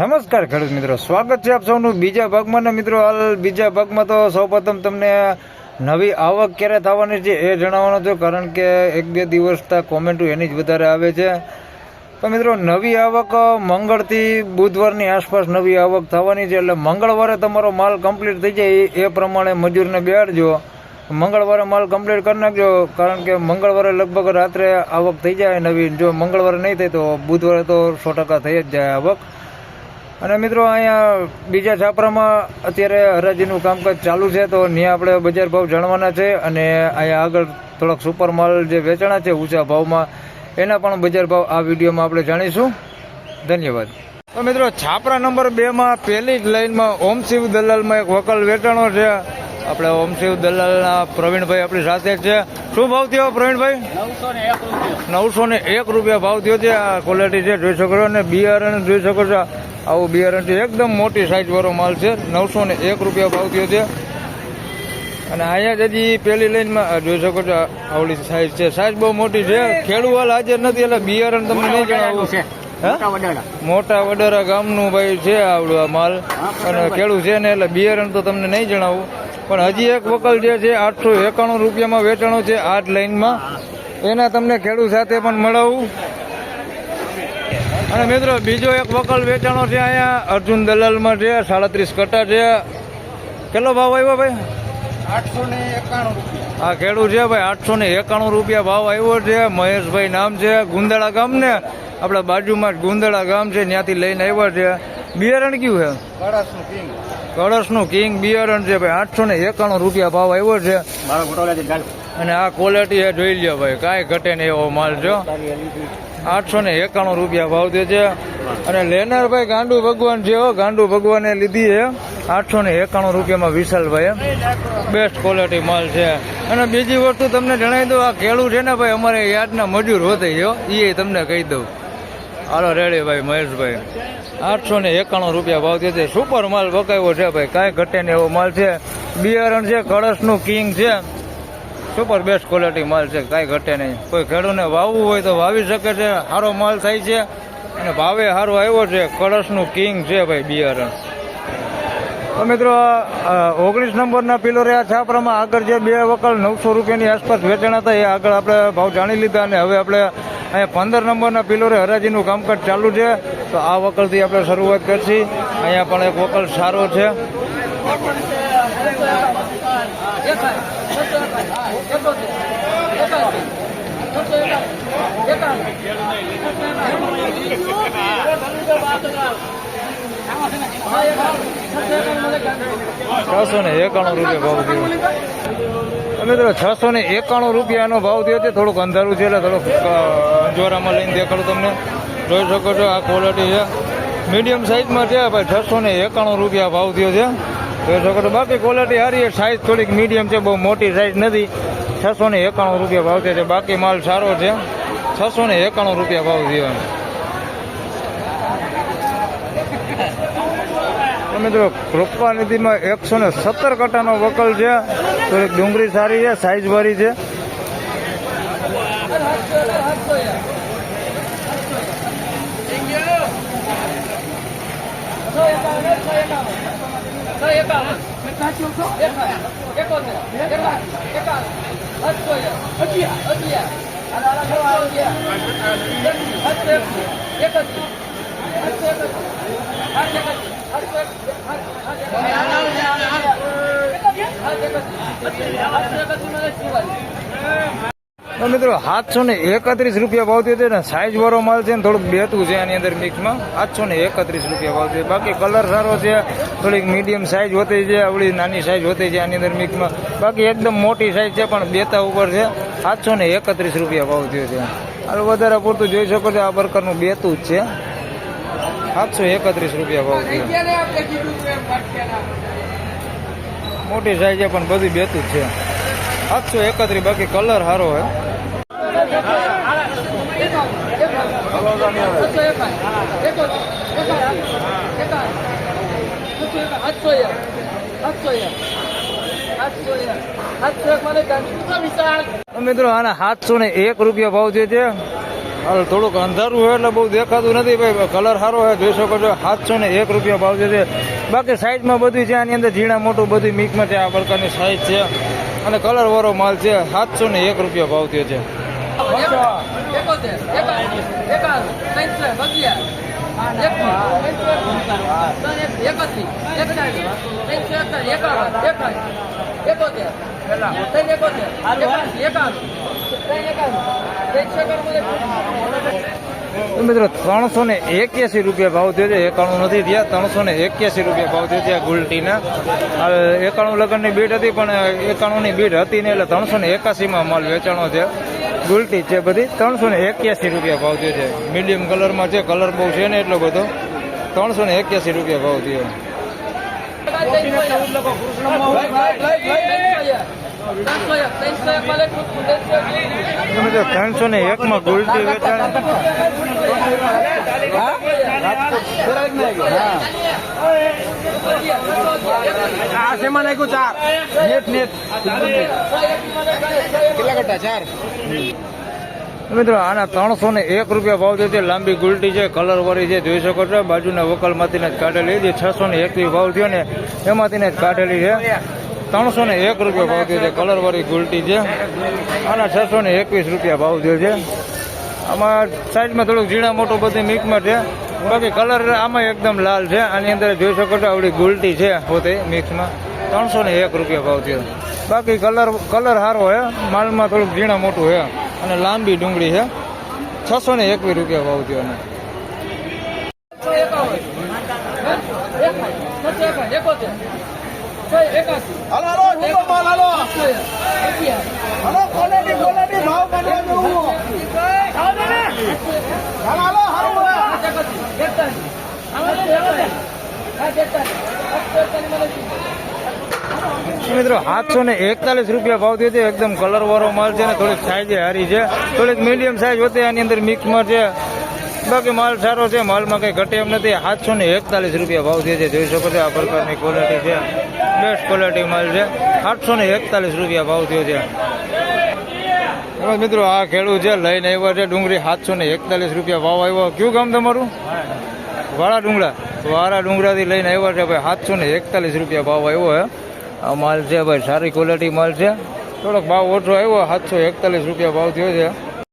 નમસ્કાર ખેડૂત મિત્રો. સ્વાગત છે આપ સૌનું બીજા ભાગમાં. ને મિત્રો, હાલ બીજા ભાગમાં તો સૌપ્રથમ તમને નવી આવક ક્યારે થવાની છે એ જણાવવાનો છે, કારણ કે એક બે દિવસથી કોમેન્ટો એની જ વધારે આવે છે. તો મિત્રો, નવી આવક, મંગળથી બુધવારની આસપાસ નવી આવક થવાની છે, એટલે મંગળવારે તમારો માલ કમ્પ્લીટ થઈ જાય, એ- એ પ્રમાણે મજૂરને બેહાડજો. મંગળવારે માલ કમ્પ્લીટ કરી નાખજો, કારણ કે મંગળવારે લગભગ રાત્રે આવક થઈ જાય નવી. જો મંગળવારે નહીં થાય તો બુધવારે તો સો ટકા થઈ જ જાય આવક. અને મિત્રો અહીંયા બીજા છાપરામાં અત્યારે હરાજીનું કામકાજ ચાલુ છે, તો ત્યાં આપણે બજાર ભાવ જાણવાના છે અને અહીંયા આગળ થોડોક સુપર માલ જે વેચાણા છે ઊંચા ભાવમાં, એના પણ બજાર ભાવ આ વિડીયોમાં આપણે જાણીશું. ધન્યવાદ. તો મિત્રો, છાપરા નંબર બેમાં પહેલી જ લાઈનમાં ઓમશિવ દલાલમાં એક વકલ વેચાણો છે. આપણે ઓમશિવ દલાલના પ્રવીણભાઈ આપણી સાથે છે. શું ભાવ થયો પ્રવીણભાઈ? નવસો ને એક રૂપિયા ભાવ થયો છે. આ ક્વોલિટી છે જોઈ શકો અને બિયારણ જોઈ શકો છો. આવું બિયારણ છે. એકદમ મોટી સાઈઝ વાળો માલ છે. નવસો ને એક રૂપિયા ભાવ થયો છે. અને અહીંયા જ હજી પેલી લાઈનમાં જોઈ શકો છો આવડી સાઈઝ છે. સાઈઝ બહુ મોટી છે. ખેડૂવાલ હાજર નથી એટલે બિયારણ તમને નહીં જણાવું? મોટા વડોરા ગામનું ભાઈ છે આવડું આ માલ. અને ખેડૂત છે ને એટલે બિયારણ તો તમને નહીં જણાવું. પણ હજી એક વકલ જે છે આઠસો એકાણું રૂપિયામાં વેચાણો છે આઠ લાઈનમાં. એના તમને ખેડૂત સાથે પણ મળવું. અને મિત્રો બીજો એક વકલ વેચાણો છે અહીંયા અર્જુન દલાલમાં છે સાડત્રીસ કટ્ટા છે. કેટલો ભાવ આવ્યો ભાઈ? આઠસો ને એકાણું હા આ ખેડૂત છે ભાઈ આઠસો ને એકાણું રૂપિયા ભાવ આવ્યો છે. મહેશભાઈ નામ છે ગુંદાળા ગામ ને આપણા બાજુમાં જ ગુંદાળા ગામ છે ત્યાંથી લઈને આવ્યા છે. બિયારણ કયું છે? કળશનું કિંગ બિયારણ છે ભાઈ આઠસો ને એકાણું રૂપિયા ભાવ આવ્યો છે. અને આ ક્વોલિટી એ જોઈ લ્યો ભાઈ કાંઈ ઘટે નહીં એવો માલ છો આઠસો ને એકાણું રૂપિયા ભાવ દે છે. અને લેનાર ભાઈ ગાંડુ ભગવાન છે હો ગાંડુ ભગવાને લીધી છે. આઠસો ને એકાણું રૂપિયામાં વિશાલભાઈ બેસ્ટ ક્વોલિટી માલ છે. અને બીજી વસ્તુ તમને જણાવી દઉં આ ખેડૂત છે ને ભાઈ અમારે યાદના મજૂર હોતે જો એ તમને કહી દઉં. હાલો, રેડી ભાઈ, મહેશભાઈ. આઠસો ને એકાણું રૂપિયા ભાવ દે સુપર માલ બકાવ્યો છે ભાઈ. કાંઈ ઘટે નહીં એવો માલ છે. બિયારણ છે, કળશનું કિંગ છે. સુપર બેસ્ટ ક્વોલિટી માલ છે. કાંઈ ઘટે નહીં. કોઈ ખેડૂતને વાવવું હોય તો વાવી શકે છે. સારો માલ થાય છે. અને ભાવે સારો આવ્યો છે. કળશનું કિંગ છે ભાઈ બિયારણ. તો મિત્રો ઓગણીસ નંબરના પિલોરે આ છાપરામાં આગળ જે બે વકલ નવસો રૂપિયાની આસપાસ વેચાણ હતા, એ આગળ આપણે ભાવ જાણી લીધા અને હવે આપણે અહીંયા પંદર નંબરના પિલોરે હરાજીનું કામકાજ ચાલુ છે. તો આ વકલથી આપણે શરૂઆત કરશી. અહીંયા પણ એક વકલ સારો છે. છસો ને એકાણું રૂપિયા ભાવ થયો. મિત્રો છસો ને એકાણું રૂપિયાનો ભાવ થયો છે. થોડુંક અંધારું છે એટલે થોડુંક અ, અંજવારામાં લઈને દેખાડું તમને. જોઈ શકો છો આ ક્વોલિટી છે. મીડિયમ સાઇઝમાં છે ભાઈ છસો ને એકાણું રૂપિયા ભાવ થયો છે. જોઈ શકો છો બાકી ક્વોલિટી સારી સાઇઝ થોડીક મીડિયમ છે બહુ મોટી સાઇઝ નથી. છસો ને એકાણું રૂપિયા ભાવ થયો છે. બાકી માલ સારો છે. છસો ને એકાણું રૂપિયા ભાવ થયો મિત્રો, કૃપા નિધિમાં એકસો ને સત્તર કટાનો વકલ છે. તો ડુંગળી સારી છે સાઈઝ વાળી છે. તો મિત્રો, સાતસો ને એકત્રીસ રૂપિયા ભાવ થયો ને સાઈઝ વાળો માલ છે ને, થોડુંક બેતું છે આની અંદર મિક્સમાં સાતસો ને એકત્રીસ રૂપિયા ભાવ થયો. બાકી કલર સારો છે, થોડીક મીડિયમ સાઈઝ હોતી છે, આવડી નાની સાઈઝ હોતી છે આની અંદર મિક્સમાં બાકી એકદમ મોટી સાઈઝ છે, પણ બેતા ઉપર છે. સાતસો ને એકત્રીસ રૂપિયા ભાવ થયો છે. હાલ વધારે પૂરતું જોઈ શકો છો, આ પ્રકારનું બેતું જ છે. સાતસો એકત્રીસ રૂપિયા ભાવ થયો મોટી સાઈઝ પણ બધી બેતું જ છે. સાતસો એકત્રીસ બાકી કલર સારો હે મિત્રો આના સાતસો ને એક રૂપિયા ભાવ થયો છે હાલ થોડુંક અંધારું હોય એટલે બહુ દેખાતું નથી. ભાઈ કલર સારો હોય, જોઈ શકો છો, સાતસો ને એક રૂપિયા ભાવ છે. બાકી સાઈઝમાં બધું છે, આની અંદર ઝીણા મોટું બધું મિક્સમાં છે, આ પ્રકારની સાઈઝ છે. અને કલર વાળો માલ છે, સાતસો ને એક રૂપિયા ભાવ થયો છે. એકોતેર એકોતેર એકોતેર એકાણું મિત્રો ત્રણસો ને એક્યાસી રૂપિયા ભાવ થયો છે એકાણું નથી થયા ત્રણસો ને એક્યાસી રૂપિયા ભાવ થયો છે ગુલટીના એકાણું લગ્નની બીટ હતી પણ એકાણુંની બીટ હતી ને એટલે ત્રણસો ને એકાસીમાં માલ વેચાણો છે ગુલટી છે બધી ત્રણસો ને એક્યાસી રૂપિયા ભાવ થયો છે મીડિયમ કલરમાં છે કલર બહુ છે ને એટલો બધો ત્રણસો ને એક્યાસી રૂપિયા ભાવ થયો ત્રણસો ને એક માં ગુલટી વેચાણ આ શેમાં નાખ્યું? ચાર. Net net. કેટલા કરતા? ચાર. મિત્રો આના ત્રણસો ને એક રૂપિયા ભાવ થયો લાંબી ગુલટી છે કલર વાળી છે. જોઈ શકો છો બાજુના વકલમાંથી જ કાઢેલી જે છસો ને એકથી ભાવ થયો ને એમાંથી જ કાઢેલી છે. ત્રણસો ને એક રૂપિયા ભાવ થયો છે. કલર વાળી ગુલટી છે. આના છસો ને એકવીસ રૂપિયા ભાવ થયો છે. આમાં સાઈડમાં થોડુંક ઝીણા મોટું બધી મિક્સમાં છે. બાકી કલર આમાં એકદમ લાલ છે. આની અંદર જોઈ શકો છો આવડી ગુલટી છે પોતે મિક્સમાં. ત્રણસો ને એક રૂપિયા ભાવ થયો. બાકી કલર કલર સારો છે. માલમાં થોડુંક ઝીણા મોટું છે. અને લાંબી ડુંગળી છે. છસો ને એકવીસ રૂપિયા ભાવ થયો અને એકોતેર. મિત્રો, સાતસો ને એકતાલીસ રૂપિયા ભાવ થયો છે. એકદમ કલર વાળો માલ છે ને થોડીક સાઈઝ હારી છે. થોડીક મીડિયમ સાઈઝ હોતી આની અંદર મિક્સમાં છે. બાકી માલ સારો છે. માલમાં કંઈ ઘટે એમ નથી. સાતસો ને એકતાલીસ રૂપિયા ભાવ થયો છે. જોઈ શકો છો આ પ્રકારની ક્વોલિટી છે. બેસ્ટ ક્વોલિટી માલ છે. આઠસો ને એકતાલીસ રૂપિયા ભાવ થયો છે. મિત્રો, આ ખેડૂત છે, લઈને આવ્યા છે ડુંગળી, સાતસો ને એકતાલીસ રૂપિયા ભાવ આવ્યો. કયું ગામ તમારું? વાળા ડુંગળા. વાળા ડુંગળાથી લઈને આવ્યા છે ભાઈ, સાતસો ને એકતાલીસ રૂપિયા ભાવ આવ્યો હે આ માલ છે ભાઈ, સારી ક્વોલિટી માલ છે. થોડોક ભાવ ઓછો આવ્યો, સાતસો એકતાલીસ રૂપિયા ભાવ થયો છે.